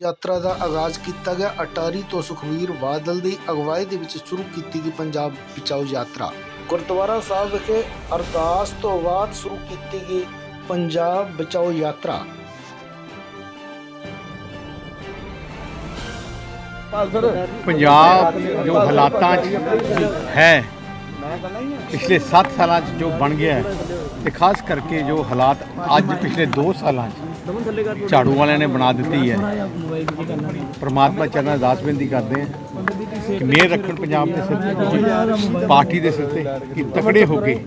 ਯਾਤਰਾ ਦਾ ਆਗਾਜ਼ ਕੀਤਾ ਗਿਆ। ਅਟਾਰੀ ਤੋਂ ਸੁਖਵੀਰ ਬਾਦਲ ਦੀ ਅਗਵਾਈ ਦੇ ਵਿੱਚ ਸ਼ੁਰੂ ਕੀਤੀ ਗਈ ਪੰਜਾਬ ਬਚਾਓ ਯਾਤਰਾ। ਗੁਰਦੁਆਰਾ ਸਾਹਿਬ ਵਿਖੇ ਅਰਦਾਸ ਤੋਂ ਬਾਅਦ ਸ਼ੁਰੂ ਕੀਤੀ ਗਈ ਪੰਜਾਬ ਬਚਾਓ ਯਾਤਰਾ। ਪੰਜਾਬ ਜੋ ਹਾਲਾਤਾਂ 'ਚ ਹੈ, ਪਿਛਲੇ 7 ਸਾਲਾਂ 'ਚ ਜੋ ਬਣ ਗਿਆ ਹੈ ਤੇ ਖਾਸ ਕਰਕੇ ਜੋ ਹਾਲਾਤ ਅੱਜ ਪਿਛਲੇ 2 ਸਾਲਾਂ 'ਚ ਝਾੜੂ ਵਾਲਿਆਂ ਨੇ ਬਣਾ ਦਿੱਤੀ ਹੈ। ਪ੍ਰਮਾਤਮਾ ਚਰਨਾਂ ਅਰਦਾਸ ਬੇਨਤੀ ਕਰਦੇ ਹਾਂ। ਕਿ ਮਿਹਰ ਰੱਖਣ ਪੰਜਾਬ ਦੇ ਸਿਰ ਤੇ ਪਾਰਟੀ ਦੇ ਸਿਰ ਤੇ ਕਿ ਤਕੜੇ ਹੋ ਕੇ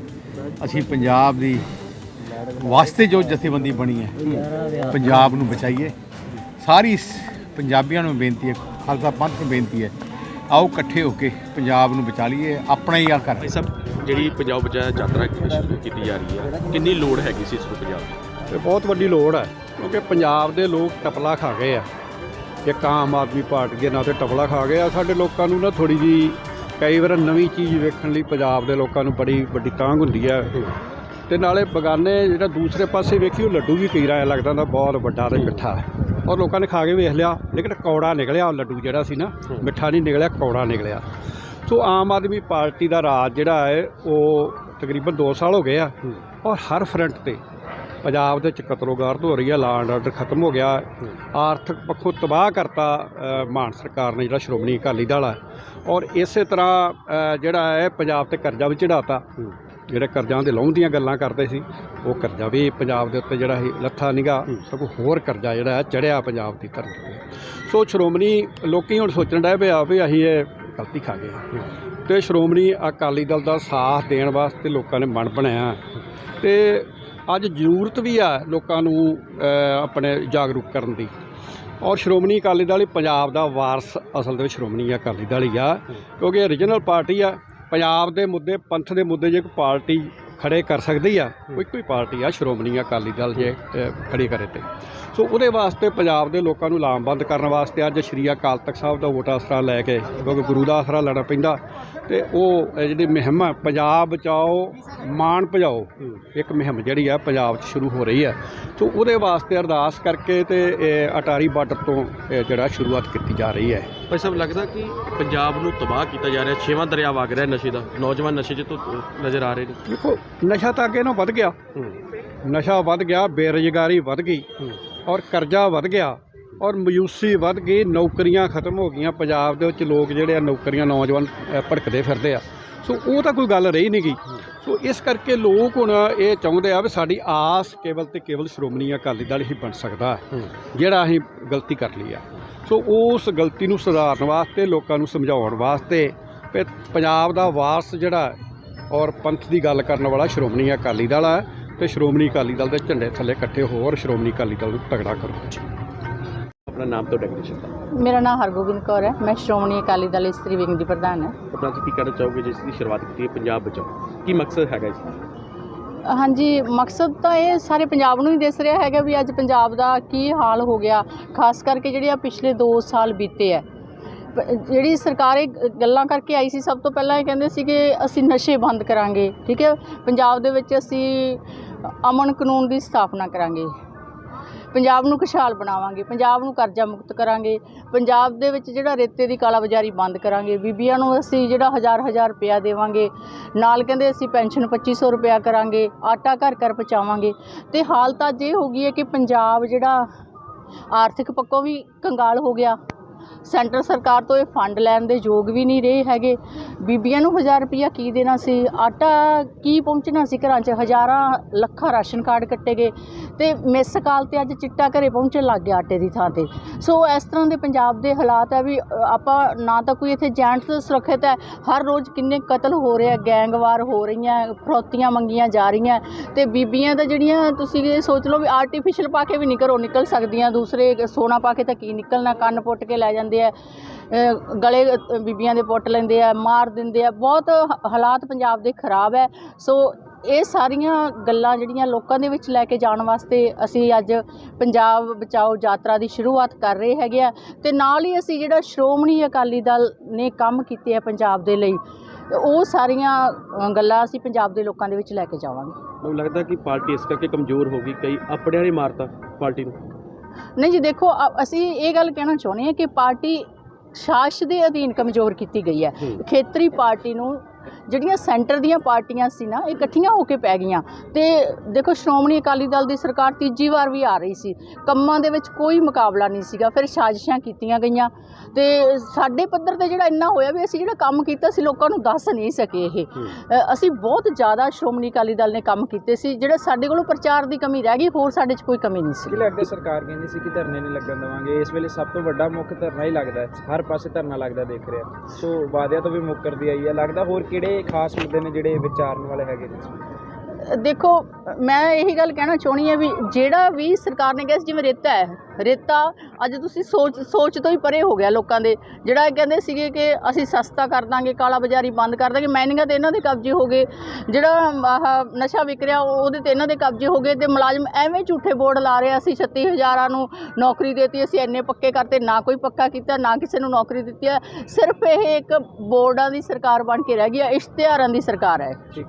ਅਸੀਂ ਪੰਜਾਬ ਦੀ ਵਾਸਤੇ ਜੋ ਜਥੇਬੰਦੀ ਬਣੀ ਹੈ ਪੰਜਾਬ ਨੂੰ ਬਚਾਈਏ। ਸਾਰੀ ਪੰਜਾਬੀਆਂ ਨੂੰ ਬੇਨਤੀ ਹੈ ਖਾਲਸਾ ਪੰਥ ਨੂੰ ਬੇਨਤੀ ਹੈ ਆਓ ਇਕੱਠੇ ਹੋ ਕੇ ਪੰਜਾਬ ਨੂੰ ਬਚਾ ਲਈਏ ਆਪਣਾ ਹੀ ਆ ਕਰ ਸਭ ਜਿਹੜੀ ਪੰਜਾਬ ਬਚਾਇਆ ਯਾਤਰਾ ਕੀਤੀ ਜਾ ਰਹੀ ਹੈ ਕਿੰਨੀ ਲੋੜ ਹੈਗੀ ਸੀ ਇਸ ਨੂੰ ਪੰਜਾਬ ਦੀ? ਬਹੁਤ ਵੱਡੀ ਲੋੜ ਹੈ। ਕਿਉਂਕਿ ਪੰਜਾਬ ਦੇ ਲੋਕ ਟਪਲਾ ਖਾ ਗਏ ਆ। ਇੱਕ ਆਮ ਆਦਮੀ ਪਾਰਟੀ ਦੇ ਨਾਂ ਤੇ ਟਪਲਾ ਖਾ ਗਏ ਆ। ਸਾਡੇ ਲੋਕਾਂ ਨੂੰ ਨਾ ਥੋੜੀ ਜੀ ਕਈ ਵਾਰ ਨਵੀਂ ਚੀਜ਼ ਵੇਖਣ ਲਈ ਪੰਜਾਬ ਦੇ ਲੋਕਾਂ ਨੂੰ ਬੜੀ ਵੱਡੀ ਤਾਂਗ ਹੁੰਦੀ ਹੈ ਤੇ ਨਾਲੇ ਬਗਾਨੇ ਜਿਹੜਾ ਦੂਸਰੇ ਪਾਸੇ ਵੇਖੀ ਉਹ ਲੱਡੂ ਵੀ ਕਈ ਰਾਇ ਲੱਗਦਾ ਹੁੰਦਾ, ਬਹੁਤ ਵੱਡਾ ਤੇ ਮਿੱਠਾ। ਔਰ ਲੋਕਾਂ ਨੇ ਖਾ ਕੇ ਵੇਖ ਲਿਆ, ਲੇਕਿਨ ਕੌੜਾ ਨਿਕਲਿਆ ਉਹ ਲੱਡੂ ਜਿਹੜਾ ਸੀ ਨਾ, ਮਿੱਠਾ ਨਹੀਂ ਨਿਕਲਿਆ, ਕੌੜਾ ਨਿਕਲਿਆ। ਸੋ ਆਮ ਆਦਮੀ ਪਾਰਟੀ ਦਾ ਰਾਜ ਜਿਹੜਾ ਹੈ, ਉਹ ਤਕਰੀਬਨ 2 ਸਾਲ ਹੋ ਗਏ ਆ। ਔਰ ਹਰ ਫਰੰਟ ਤੇ ਪੰਜਾਬ ਦੇ ਵਿੱਚ ਕਤਲੋਗਾਰਦ ਹੋ ਰਹੀ ਹੈ ਲਾ ਐਂਡ ਆਰਡਰ ਖਤਮ ਹੋ ਗਿਆ। ਆਰਥਿਕ ਪੱਖੋਂ ਤਬਾਹ ਕਰਤਾ ਅ, ਮਾਨ ਸਰਕਾਰ ਨੇ ਜਿਹੜਾ ਸ਼੍ਰੋਮਣੀ ਅਕਾਲੀ ਦਲ ਹੈ ਔਰ ਇਸੇ ਤਰ੍ਹਾਂ ਜਿਹੜਾ ਹੈ ਪੰਜਾਬ ਤੇ ਕਰਜ਼ਾ ਵੀ ਚੜਾਤਾ ਜਿਹੜੇ ਕਰਜ਼ਿਆਂ ਦੇ ਲਾਉਣ ਦੀਆਂ ਗੱਲਾਂ ਕਰਦੇ ਸੀ ਉਹ ਕਰਜ਼ਾ ਵੀ ਪੰਜਾਬ ਦੇ ਉੱਤੇ ਜਿਹੜਾ ਸੀ ਲੱਥਾ ਨਿਗਾ। ਸਗੋਂ ਹੋਰ ਕਰਜ਼ਾ ਜਿਹੜਾ ਹੈ ਚੜਿਆ ਪੰਜਾਬ ਦੀ ਧਰਤੀ ਤੇ। ਸੋ ਸ਼੍ਰੋਮਣੀ ਲੋਕੀ ਹੁਣ ਸੋਚਣ ਡਏ ਪਿਆ ਵੀ ਅਸੀਂ ਇਹ ਗਲਤੀ ਖਾ ਗਏ ਹਾਂ। ਤੇ ਸ਼੍ਰੋਮਣੀ ਅਕਾਲੀ ਦਲ ਦਾ ਸਾਥ ਦੇਣ ਵਾਸਤੇ ਲੋਕਾਂ ਨੇ ਮਨ ਬਣਾਇਆ। ਤੇ ਅੱਜ ਜ਼ਰੂਰਤ ਵੀ ਆ ਲੋਕਾਂ ਨੂੰ ਆਪਣੇ ਜਾਗਰੂਕ ਕਰਨ ਦੀ। ਔਰ ਸ਼੍ਰੋਮਣੀ ਅਕਾਲੀ ਦਲ ਪੰਜਾਬ ਦਾ ਵਾਰਸ ਅਸਲ ਦੇ ਵਿੱਚ ਸ਼੍ਰੋਮਣੀ ਅਕਾਲੀ ਦਲ ਹੀ ਆ, ਕਿਉਂਕਿ ਇਹ ਰੀਜਨਲ ਪਾਰਟੀ ਆ। ਪੰਜਾਬ ਦੇ ਮੁੱਦੇ, ਪੰਥ ਦੇ ਮੁੱਦੇ, ਜੇ ਕੋਈ ਪਾਰਟੀ ਖੜੇ ਕਰ ਸਕਦੀ ਆ। ਕੋਈ ਕੋਈ ਪਾਰਟੀ ਆ ਸ਼੍ਰੋਮਣੀ ਅਕਾਲੀ ਦਲ ਜੇ ਅ, ਖੜੀ ਕਰੇ ਤੇ। ਸੋ ਉਹਦੇ ਵਾਸਤੇ ਪੰਜਾਬ ਦੇ ਲੋਕਾਂ ਨੂੰ ਲਾਮਬੰਦ ਕਰਨ ਵਾਸਤੇ ਅੱਜ ਸ਼੍ਰੀ ਅਕਾਲ ਤਖਤ ਸਾਹਿਬ ਦਾ ਵੋਟ ਆਸਰਾ ਲੈ ਕੇ ਕਿਉਂਕਿ ਗੁਰੂ ਦਾ ਆਸਰਾ ਲੈਣਾ ਪੈਂਦਾ। ਤੇ ਉਹ ਜਿਹੜੀ ਮੁਹਿੰਮ ਹੈ ਪੰਜਾਬ ਬਚਾਓ ਮਾਣ ਭਜਾਓ ਇੱਕ ਮੁਹਿੰਮ ਜਿਹੜੀ ਆ ਪੰਜਾਬ 'ਚ ਸ਼ੁਰੂ ਹੋ ਰਹੀ ਹੈ ਸੋ ਉਹਦੇ ਵਾਸਤੇ ਅਰਦਾਸ ਕਰਕੇ ਤੇ ਇਹ ਅਟਾਰੀ ਬਾਰਡਰ ਤੋਂ ਇਹ ਜਿਹੜਾ ਸ਼ੁਰੂਆਤ ਕੀਤੀ ਜਾ ਰਹੀ ਹੈ। ਭਾਈ ਸਾਹਿਬ ਲੱਗਦਾ ਕਿ ਪੰਜਾਬ ਨੂੰ ਤਬਾਹ ਕੀਤਾ ਜਾ ਰਿਹਾ ਛੇਵਾਂ ਦਰਿਆ ਵਗ ਰਿਹਾ ਨਸ਼ੇ ਦਾ ਨੌਜਵਾਨ ਨਸ਼ੇ 'ਚ ਤੋਂ ਨਜ਼ਰ ਆ ਰਹੇ ਨੇ। ਦੇਖੋ ਨਸ਼ਾ ਤਾਂ ਅੱਗੇ ਨਾਲੋਂ ਵੱਧ ਗਿਆ। ਨਸ਼ਾ ਵੱਧ ਗਿਆ ਬੇਰੁਜ਼ਗਾਰੀ ਵੱਧ ਗਈ ਔਰ ਕਰਜ਼ਾ ਵੱਧ ਗਿਆ ਔਰ ਮਯੂਸੀ ਵੱਧ ਗਈ ਨੌਕਰੀਆਂ ਖਤਮ ਹੋ ਗਈਆਂ। ਪੰਜਾਬ ਦੇ ਵਿੱਚ ਲੋਕ ਜਿਹੜੇ ਆ ਨੌਕਰੀਆਂ ਨੌਜਵਾਨ ਅ, ਭਟਕਦੇ ਫਿਰਦੇ ਆ। ਸੋ ਉਹ ਤਾਂ ਕੋਈ ਗੱਲ ਰਹੀ ਨਹੀਂ ਗਈ ਸੋ ਇਸ ਕਰਕੇ ਲੋਕ ਹੁਣ ਇਹ ਚਾਹੁੰਦੇ ਆ ਵੀ ਸਾਡੀ ਆਸ ਕੇਵਲ ਤੇ ਕੇਵਲ ਸ਼੍ਰੋਮਣੀ ਅਕਾਲੀ ਦਲ ਹੀ ਬਣ ਸਕਦਾ ਹੈ ਜਿਹੜਾ ਅਸੀਂ ਗਲਤੀ ਕਰ ਲਈ ਆ। ਸੋ ਉਸ ਗਲਤੀ ਨੂੰ ਸੁਧਾਰਨ ਵਾਸਤੇ ਲੋਕਾਂ ਨੂੰ ਸਮਝਾਉਣ ਵਾਸਤੇ ਪੰਜਾਬ ਦਾ ਵਾਰਸ ਜਿਹੜਾ ਔਰ ਪੰਥ ਦੀ ਗੱਲ ਕਰਨ ਵਾਲਾ ਸ਼੍ਰੋਮਣੀ ਅਕਾਲੀ ਦਲ ਹੈ ਤੇ ਸ਼੍ਰੋਮਣੀ ਅਕਾਲੀ ਦਲ ਦੇ ਝੰਡੇ ਥੱਲੇ ਇਕੱਠੇ ਹੋਰ ਸ਼੍ਰੋਮਣੀ ਅਕਾਲੀ ਦਲ ਨੂੰ ਤਗੜਾ ਕਰੋ। ਆਪਣਾ ਨਾਮ ਤੋਂ ਡੈਕਲੇਸ਼ਨ ਦਾ। ਮੇਰਾ ਨਾਮ ਹਰਗੋਬਿੰਦ ਕੌਰ ਹੈ। ਮੈਂ ਸ਼੍ਰੋਮਣੀ ਅਕਾਲੀ ਦਲ ਇਸਤਰੀ ਵਿੰਗ ਦੀ ਪ੍ਰਧਾਨ ਹਾਂ। ਆਪਣਾ ਤੁਸੀਂ ਕੀ ਕਹਿਣਾ ਚਾਹੋਗੇ ਜਿਸ ਦੀ ਸ਼ੁਰੂਆਤ ਕੀਤੀ ਹੈ ਪੰਜਾਬ ਬਚਾਓ ਕੀ ਮਕਸਦ ਹੈਗਾ ਇਸ ਦਾ? ਹਾਂਜੀ ਮਕਸਦ ਤਾਂ ਇਹ ਸਾਰੇ ਪੰਜਾਬ ਨੂੰ ਹੀ ਦਿਸ ਰਿਹਾ ਹੈਗਾ ਵੀ ਅੱਜ ਪੰਜਾਬ ਦਾ ਕੀ ਹਾਲ ਹੋ ਗਿਆ। ਖਾਸ ਕਰਕੇ ਜਿਹੜੇ ਆ ਪਿਛਲੇ 2 ਸਾਲ ਬੀਤੇ ਆ ਜਿਹੜੀ ਸਰਕਾਰ ਇਹ ਗੱਲਾਂ ਕਰਕੇ ਆਈ ਸੀ ਸਭ ਤੋਂ ਪਹਿਲਾਂ ਇਹ ਕਹਿੰਦੇ ਸੀ ਕਿ ਅਸੀਂ ਨਸ਼ੇ ਬੰਦ ਕਰਾਂਗੇ ਠੀਕ ਹੈ? ਪੰਜਾਬ ਦੇ ਵਿੱਚ ਅਸੀਂ ਅਮਨ ਕਾਨੂੰਨ ਦੀ ਸਥਾਪਨਾ ਕਰਾਂਗੇ। ਪੰਜਾਬ ਨੂੰ ਖੁਸ਼ਹਾਲ ਬਣਾਵਾਂਗੇ, ਪੰਜਾਬ ਨੂੰ ਕਰਜ਼ਾ ਮੁਕਤ ਕਰਾਂਗੇ, ਪੰਜਾਬ ਦੇ ਵਿੱਚ ਜਿਹੜਾ ਰੇਤੇ ਦੀ ਕਾਲਾਬਾਜ਼ਾਰੀ ਬੰਦ ਕਰਾਂਗੇ, ਬੀਬੀਆਂ ਨੂੰ ਅਸੀਂ ਜਿਹੜਾ ਹਜ਼ਾਰ ਹਜ਼ਾਰ ਰੁਪਇਆ ਦੇਵਾਂਗੇ, ਨਾਲ ਕਹਿੰਦੇ ਅਸੀਂ ਪੈਨਸ਼ਨ 2500 ਰੁਪਇਆ ਕਰਾਂਗੇ, ਆਟਾ ਘਰ ਘਰ ਪਹੁੰਚਾਵਾਂਗੇ, ਤੇ ਹਾਲਤ ਅੱਜ ਇਹ ਹੋ ਗਈ ਹੈ ਕਿ ਪੰਜਾਬ ਜਿਹੜਾ ਆਰਥਿਕ ਪੱਖੋਂ ਵੀ ਕੰਗਾਲ ਹੋ ਗਿਆ। ਸੈਂਟਰ ਸਰਕਾਰ ਤੋਂ ਇਹ ਫੰਡ ਲੈਣ ਦੇ ਯੋਗ ਵੀ ਨਹੀਂ ਰਹੇ ਹੈਗੇ। ਬੀਬੀਆਂ ਨੂੰ 1000 ਰੁਪਇਆ ਕੀ ਦੇਣਾ ਸੀ? ਆਟਾ ਕੀ ਪਹੁੰਚਣਾ ਸੀ ਘਰਾਂ 'ਚ? ਹਜ਼ਾਰਾਂ ਲੱਖਾਂ ਰਾਸ਼ਨ ਕਾਰਡ ਕੱਟੇ ਗਏ ਤੇ ਮਿਸ ਕਾਲ ਤੇ ਅੱਜ ਚਿੱਟਾ ਘਰੇ ਪਹੁੰਚਣ ਲੱਗ ਗਿਆ ਆਟੇ ਦੀ ਥਾਂ ਤੇ। ਸੋ ਇਸ ਤਰ੍ਹਾਂ ਦੇ ਪੰਜਾਬ ਦੇ ਹਾਲਾਤ ਹੈ ਵੀ ਆਪਾਂ ਨਾ ਤਾਂ ਕੋਈ ਇੱਥੇ ਜੈਂਟਸ ਸੁਰੱਖਿਅਤ ਹੈ, ਹਰ ਰੋਜ਼ ਕਿੰਨੇ ਕਤਲ ਹੋ ਰਹੇ ਆ ਗੈਂਗਵਾਰ ਹੋ ਰਹੀਆਂ, ਫਰੋਤੀਆਂ ਮੰਗੀਆਂ ਜਾ ਰਹੀਆਂ। ਤੇ ਬੀਬੀਆਂ ਦਾ ਜਿਹੜੀਆਂ ਤੁਸੀਂ ਇਹ ਸੋਚ ਲਓ ਵੀ ਆਰਟੀਫੀਸ਼ੀਅਲ ਪਾ ਕੇ ਵੀ ਨਹੀਂ ਘਰੋਂ ਨਿਕਲ ਸਕਦੀਆਂ, ਦੂਸਰੇ ਸੋਨਾ ਪਾ ਕੇ ਤਾਂ ਕੀ ਨਿਕਲਣਾ, ਕੰਨ ਪੁੱਟ ਕੇ ਲੈ ਜਾਂਦੇ ਆ ਗਲੇ ਬੀਬੀਆਂ ਦੇ ਪੁੱਟ ਲੈਂਦੇ ਆ, ਮਾਰ ਦਿੰਦੇ ਆ, ਬਹੁਤ ਹਾਲਾਤ ਪੰਜਾਬ ਦੇ ਖਰਾਬ ਹੈ ਸੋ ਇਹ ਸਾਰੀਆਂ ਗੱਲਾਂ ਜਿਹੜੀਆਂ ਲੋਕਾਂ ਦੇ ਵਿੱਚ ਲੈ ਕੇ ਜਾਣ ਵਾਸਤੇ ਅਸੀਂ ਅੱਜ ਪੰਜਾਬ ਬਚਾਓ ਯਾਤਰਾ ਦੀ ਸ਼ੁਰੂਆਤ ਕਰ ਰਹੇ ਹੈਗੇ ਆ। ਤੇ ਨਾਲ ਹੀ ਅਸੀਂ ਜਿਹੜਾ ਸ਼੍ਰੋਮਣੀ ਅਕਾਲੀ ਦਲ ਨੇ ਕੰਮ ਕੀਤੇ ਆ ਪੰਜਾਬ ਦੇ ਲਈ, ਉਹ ਸਾਰੀਆਂ ਗੱਲਾਂ ਅਸੀਂ ਪੰਜਾਬ ਦੇ ਲੋਕਾਂ ਦੇ ਵਿੱਚ ਲੈ ਕੇ ਜਾਵਾਂਗੇ। ਮੈਨੂੰ ਲੱਗਦਾ ਕਿ ਪਾਰਟੀ ਇਸ ਕਰਕੇ ਕਮਜ਼ੋਰ ਹੋ ਗਈ, ਕਈ ਆਪਣਿਆਂ ਨੇ ਮਾਰਤਾ ਪਾਰਟੀ ਨੂੰ। ਨਹੀਂ ਜੀ ਦੇਖੋ ਅਸੀਂ ਇਹ ਗੱਲ ਕਹਿਣਾ ਚਾਹੁੰਦੇ ਹਾਂ ਕਿ ਪਾਰਟੀ ਸ਼ਾਸਨ ਦੇ ਅਧੀਨ ਕਮਜ਼ੋਰ ਕੀਤੀ ਗਈ ਹੈ। ਖੇਤਰੀ ਪਾਰਟੀ ਨੂੰ ਜਿਹੜੀਆਂ ਸੈਂਟਰ ਦੀਆਂ ਪਾਰਟੀਆਂ ਸੀ ਨਾ ਇਹ ਇਕੱਠੀਆਂ ਹੋ ਕੇ ਪੈ ਗਈਆਂ। ਤੇ ਦੇਖੋ ਸ਼੍ਰੋਮਣੀ ਅਕਾਲੀ ਦਲ ਦੀ ਸਰਕਾਰ ਤੀਜੀ ਵਾਰ ਵੀ ਆ ਰਹੀ ਸੀ। ਕੰਮਾਂ ਦੇ ਵਿੱਚ ਕੋਈ ਮੁਕਾਬਲਾ ਨਹੀਂ ਸੀਗਾ ਫਿਰ ਸਾਜ਼ਿਸ਼ਾਂ ਕੀਤੀਆਂ ਗਈਆਂ। ਤੇ ਸਾਡੇ ਪੱਧਰ ਤੇ ਜਿਹੜਾ ਇੰਨਾ ਹੋਇਆ ਵੀ ਅਸੀਂ ਜਿਹੜਾ ਕੰਮ ਕੀਤਾ ਸੀ ਲੋਕਾਂ ਨੂੰ ਦੱਸ ਨਹੀਂ ਸਕੇ ਇਹ। ਅਸੀਂ ਬਹੁਤ ਜ਼ਿਆਦਾ ਸ਼੍ਰੋਮਣੀ ਅਕਾਲੀ ਦਲ ਨੇ ਕੰਮ ਕੀਤੇ ਸੀ ਜਿਹੜਾ ਸਾਡੇ ਕੋਲੋਂ ਪ੍ਰਚਾਰ ਦੀ ਕਮੀ ਰਹਿ ਗਈ ਹੋਰ ਸਾਡੇ 'ਚ ਕੋਈ ਕਮੀ ਨਹੀਂ ਸੀ। ਲੱਗਦਾ ਸਰਕਾਰ ਕਹਿੰਦੀ ਸੀ ਕਿ ਧਰਨੇ ਨਹੀਂ ਲੱਗਣ ਦੇਵਾਂਗੇ? ਇਸ ਵੇਲੇ ਸਭ ਤੋਂ ਵੱਡਾ ਮੁੱਖ ਧਰਨਾ ਹੀ ਲੱਗਦਾ ਹੈ ਹਰ ਪਾਸੇ ਧਰਨਾ ਲੱਗਦਾ ਦੇਖ ਰਿਹਾ। ਸੋ ਵਾਅਦਿਆਂ ਤੋਂ ਵੀ ਮੁੱਕਰਦੀ ਆਈ ਹੈ। ਲੱਗਦਾ ਹੋਰ ਕਿਹੜੇ ਖਾਸ ਮੁੱਦੇ ਨੇ ਜਿਹੜੇ ਵਿਚਾਰਨ ਵਾਲੇ ਹੈਗੇ ਨੇ? ਦੇਖੋ ਮੈਂ ਇਹੀ ਗੱਲ ਕਹਿਣਾ ਚਾਹੁੰਦੀ ਹਾਂ ਵੀ ਜਿਹੜਾ ਵੀ ਸਰਕਾਰ ਨੇ ਕਿਹਾ ਸੀ ਜਿਵੇਂ ਰੇਤਾ ਹੈ ਰੇਤਾ ਅੱਜ ਤੁਸੀਂ ਸੋਚ ਸੋਚ ਤੋਂ ਹੀ ਪਰੇ ਹੋ ਗਿਆ ਲੋਕਾਂ ਦੇ। ਜਿਹੜਾ ਇਹ ਕਹਿੰਦੇ ਸੀਗੇ ਕਿ ਅਸੀਂ ਸਸਤਾ ਕਰ ਦਾਂਗੇ ਕਾਲਾ ਬਾਜ਼ਾਰੀ ਬੰਦ ਕਰ ਦਾਂਗੇ ਮਾਈਨਿੰਗਾਂ ਤੇ ਇਹਨਾਂ ਦੇ ਕਬਜ਼ੇ ਹੋ ਗਏ। ਜਿਹੜਾ ਆਹ ਨਸ਼ਾ ਵਿਕ ਰਿਹਾ ਉਹਦੇ ਤੇ ਇਹਨਾਂ ਦੇ ਕਬਜ਼ੇ ਹੋ ਗਏ ਤੇ ਮੁਲਾਜ਼ਮ ਐਵੇਂ ਝੂਠੇ ਬੋਰਡ ਲਾ ਰਹੇ ਆ, ਅਸੀਂ 36000 ਨੂੰ ਨੌਕਰੀ ਦੇਤੀ ਅਸੀਂ ਇੰਨੇ ਪੱਕੇ ਕਰਤੇ ਨਾ ਕੋਈ ਪੱਕਾ ਕੀਤਾ ਨਾ ਕਿਸੇ ਨੂੰ ਨੌਕਰੀ ਦਿੱਤੀ ਹੈ। ਸਿਰਫ ਇਹ ਇੱਕ ਬੋਰਡਾਂ ਦੀ ਸਰਕਾਰ ਬਣ ਕੇ ਰਹਿ ਗਈ ਹੈ ਇਸ਼ਤਿਹਾਰਾਂ ਦੀ ਸਰਕਾਰ ਹੈ। ਠੀਕ।